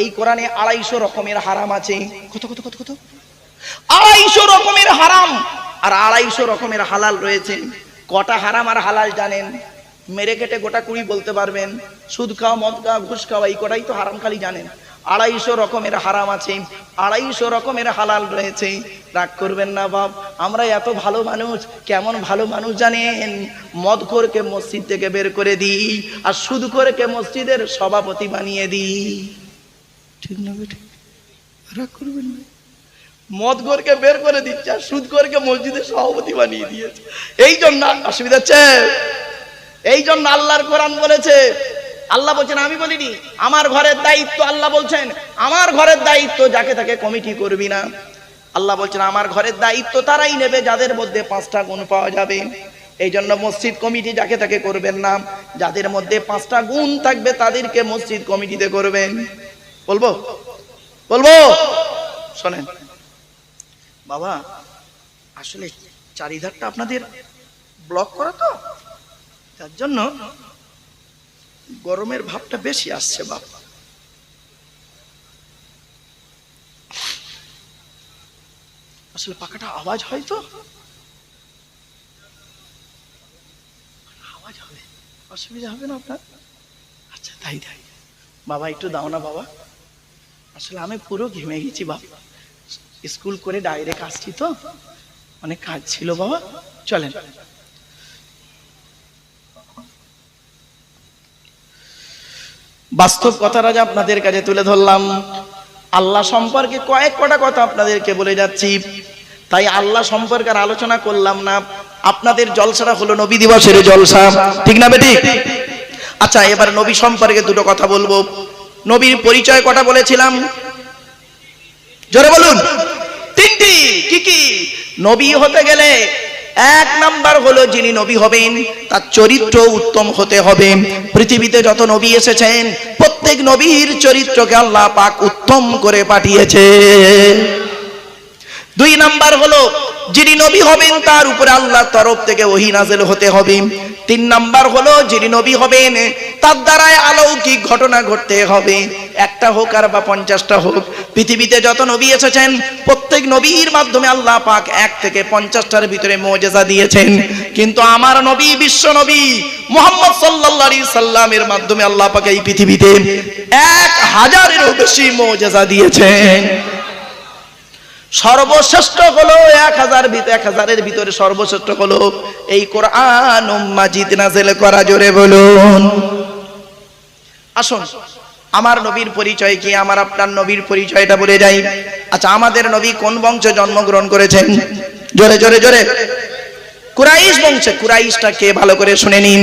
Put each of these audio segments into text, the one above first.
এই কোরআনে আড়াইশো রকমের হারাম আছে। কত কত কত কত? আড়াইশো রকমের হারাম আর আড়াইশো রকমের হালাল রয়েছে। কটা হারাম আর হালাল জানেন? মেরে কেটে গোটা কুড়ি বলতে পারবেন। সুদ খাওয়া মদ খাওয়া ঘুষ খাওয়া এই কটাই তো হারাম খালি জানেন। আড়াইশো রকমের হারাম আছে। আড়াইশো রকমের হালাল রয়েছে। রাগ করবেন না বাপ, আমরা এত ভালো মানুষ, কেমন ভালো মানুষ জানেন? মদ করকে মসজিদ থেকে বের করে দিই আর সুদ করকে মসজিদের সভাপতি বানিয়ে দিই। ঠিক না বেঠিক? রাগ করবেন না। মদ গরকে বের করে দিচ্ছে আর সুদ গরকে মসজিদের সভাপতি বানিয়ে দিয়েছে। এই জন্য অসুবিধা হচ্ছে। এই জন্য আল্লাহর কোরআন বলেছে। আল্লাহ বলছেন, আমি বলিনি, আমার ঘরের দায়িত্ব আল্লাহ বলছেন। আমার ঘরের দায়িত্ব যাকে তাকে কমিটি করবি না। আল্লাহ বলছেন, আমার ঘরের দায়িত্ব তারাই নেবে, যাদের মধ্যে পাঁচটা গুণ পাওয়া যাবে। এই জন্য মসজিদ কমিটি যাকে তাকে করবেন না। যাদের মধ্যে পাঁচটা গুণ থাকবে, তাদেরকে মসজিদ কমিটিতে করবেন। বলব? বলব? শোনেন। বাবা, আসলে চারিধারটা আপনাদের ব্লক করা তো? তার জন্য গরমের ভাবটা বেশি আসছে বাবা আসলে পাখাটা আওয়াজ হয় তো? আওয়াজ হবে? অসুবিধা হবে না আপনার? আচ্ছা তাই তাই। বাবা, একটু দাও না, বাবা। আসলে আমি পুরো ঘেমে গেছি বাবা স্কুল করে ডাইরেক্ট আসছি তো। অনেক কাজ ছিল, বাবা। চলেন। বাস্তব কথাটা যে আপনাদের কাছে তুলে ধরলাম, আল্লাহ সম্পর্কে কয়েক কটা কথা আপনাদেরকে বলে যাচ্ছি। তাই আল্লাহ সম্পর্কে আলোচনা করলাম না। আপনাদের জলসাটা হলো নবী দিবসের জলসা। ঠিক না, বেটি? আচ্ছা এবার নবী সম্পর্কে দুটো কথা বলব। নবীর পরিচয় কটা বলেছিলাম? জোরে বলুন। তিনটি। কি কি? নবী হতে গেলে এক নাম্বার হলো যিনি নবী হবেন, তার চরিত্র উত্তম হতে হবে। পৃথিবীতে যত নবী এসেছেন, প্রত্যেক নবীর চরিত্রকে আল্লাহ পাক উত্তম করে পাঠিয়েছে। দুই নাম্বার হলো, যিনি নবী হবেন, তার উপরে আল্লাহর তরফ থেকে ওহি নাজেল হতে হবে। তিন নাম্বার হলো যিনি নবী হবেন, তার দ্বারায় অলৌকিক ঘটনা ঘটতে হবে। একটা হোক আর বা পঞ্চাশটা হোক, পৃথিবীতে যত নবী এসেছেন, প্রত্যেক নবীর মাধ্যমে আল্লাহ পাক এক থেকে পঞ্চাশটার ভিতরে মোজেজা দিয়েছেন। কিন্তু আমার নবী বিশ্ব নবী মোহাম্মদ সাল্লাল্লাহু সাল্লামের মাধ্যমে আল্লাহ পাক এই পৃথিবীতে এক হাজারেরও বেশি মোজেজা দিয়েছেন। সর্বশ্রেষ্ঠ হলো, এক হাজার এক হাজারের ভিতরে সর্বশ্রেষ্ঠ হলো। এই কোরআন মাজিদ নাজেল করা, জোরে বলুন। আসুন, আমার নবীর পরিচয় কি, আমার আপনার নবীর পরিচয়টা বলে যাই। আচ্ছা আমাদের নবী কোন বংশে জন্মগ্রহণ করেছেন? জোরে জোরে জোরে। কুরাইশ বংশে কুরাইশটা কে ভালো করে শুনে নিন।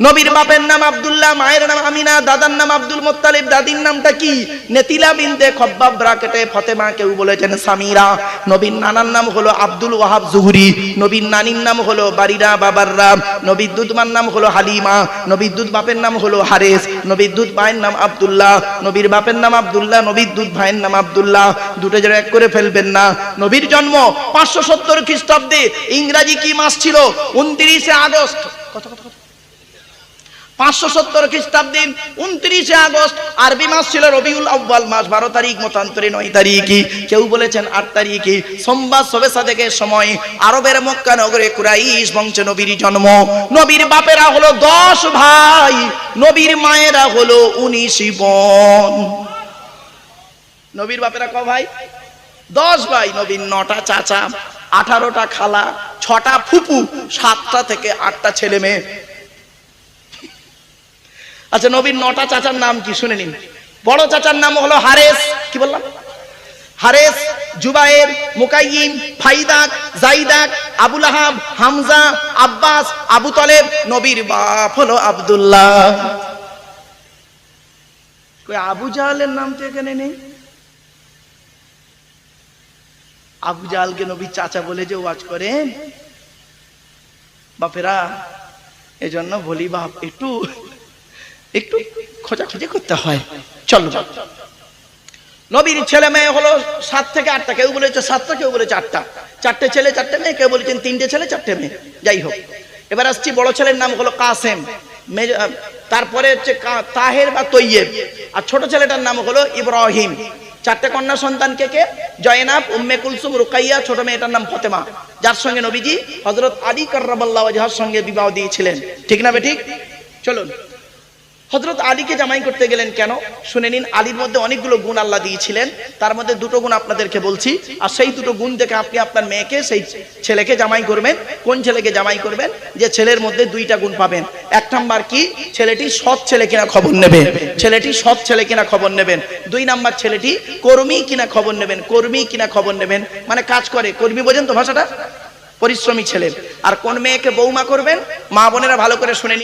নবীর বাপের নাম আব্দুল্লাহ, মায়ের নাম আমিনা, দাদার নাম আব্দুল মোত্তালিব, দাদির নামটা কি? নেতিলা বিনতে খব্বাব ব্রাকেটে ফতেমা কেউ বলেছেন সামিরা। নবীর নানার নাম হলো আব্দুল ওয়াহাব জুহুরি। নবীর নানির নাম হলো বারিরা বাবাররা। নবীর দুধমার নাম হলো হালিমা। নবীর দুধ বাপের নাম হলো হারেস। নবীর দুধ ভাইয়ের নাম আব্দুল্লাহ। নবীর বাপের নাম আব্দুল্লাহ, নবীর দুধ ভাইয়ের নাম আব্দুল্লাহ। দুটো যেন এক করে ফেলবেন না। নবীর জন্ম পাঁচশো সত্তর খ্রিস্টাব্দে ইংরাজি কি মাস ছিল? উনত্রিশে আগস্ট। পাঁচশো সত্তর খ্রিস্টাব্দে উনত্রিশে আগস্ট, আরবি মাস ছিল রবিউল আব্বাল মাস, বারো তারিখ মতান্তরে নয় তারিখই। কেউ বলেছেন আট তারিখে সোমবার সবেসা থেকে সময়, আরবের মক্কা নগরে কুরাইশ বংশে নবীর জন্ম। নবীর বাপেরা হলো দশ ভাই, নবীর মায়েরা হলো উনিশ বোন। নবীর বাপেরা ক ভাই? দশ ভাই, নবীর নটা চাচা, আঠারোটা খালা, ছটা ফুপু, সাতটা থেকে আটটা ছেলে মেয়ে। আচ্ছা নবীর নটা চাচার নাম কি? শুনে নিন। বড় চাচার নাম হলো হারেস। কি বললাম? হারেস, জুবায়ের মুকাইম ফাইদাক, জাইদাক, আবুল আহাব, হামজা, আব্বাস, আবু তলেব, নবীর বাপ হলো আব্দুল্লাহ। আবু জাহালের নাম তো এখানে নেই? আবু জাহালকে নবীর চাচা বলে যে ওয়াজ করেন বাপেরা, এজন্য বলি বাপ একটু একটু খোঁজাখুঁজি করতে হয়। চলো। নবীর ছেলে মেয়ে হলো সাত থেকে আটটা, কেউ বলেছে সাতটা, কেউ বলেছে আটটা। চারটে ছেলে, চারটে মেয়ে, কেউ বলেছেন তিনটে ছেলে, চারটে মেয়ে। যাই হোক, এবার আসছি বড় ছেলের নাম হলো কাসেম। তারপরে হচ্ছে তাহের বা তৈয়েব। আর ছোট ছেলেটার নাম হলো ইব্রাহিম। চারটে কন্যা সন্তান কে কে? জয়নাব, উম্মে কুলসুম, রুকাইয়া, ছোট মেয়েটার নাম ফতেমা। যার সঙ্গে নবীজি হজরত আলী কার্রাবাল্লাহ সঙ্গে বিবাহ দিয়েছিলেন। ঠিক না বে ঠিক? চলুন। হজরত আলীকে জামাই করতে গেলেন কেন? শুনে নিন, আলীর মধ্যে অনেকগুলো গুণ আল্লাহ দিয়েছিলেন। তার মধ্যে দুটো গুণ আপনাদেরকে বলছি। আর সেই দুটো গুণ দেখে আপনি আপনার মেয়েকে, সেই ছেলেকে জামাই করবেন। কোন ছেলেকে জামাই করবেন? যে ছেলের মধ্যে দুইটা গুণ পাবেন। এক নাম্বার কি? ছেলেটি সৎ ছেলে কিনা খবর নেবে। ছেলেটি সৎ ছেলে কিনা খবর নেবেন। দুই নাম্বার ছেলেটি কর্মী কিনা খবর নেবেন। কর্মী কিনা খবর নেবেন। মানে কাজ করে। কর্মী বোঝেন তো ভাষাটা? পরিশ্রমী ছেলে। আর কোন মেয়েকে বৌমা করবেন? মা বোনেরা ভালো করে শুনে।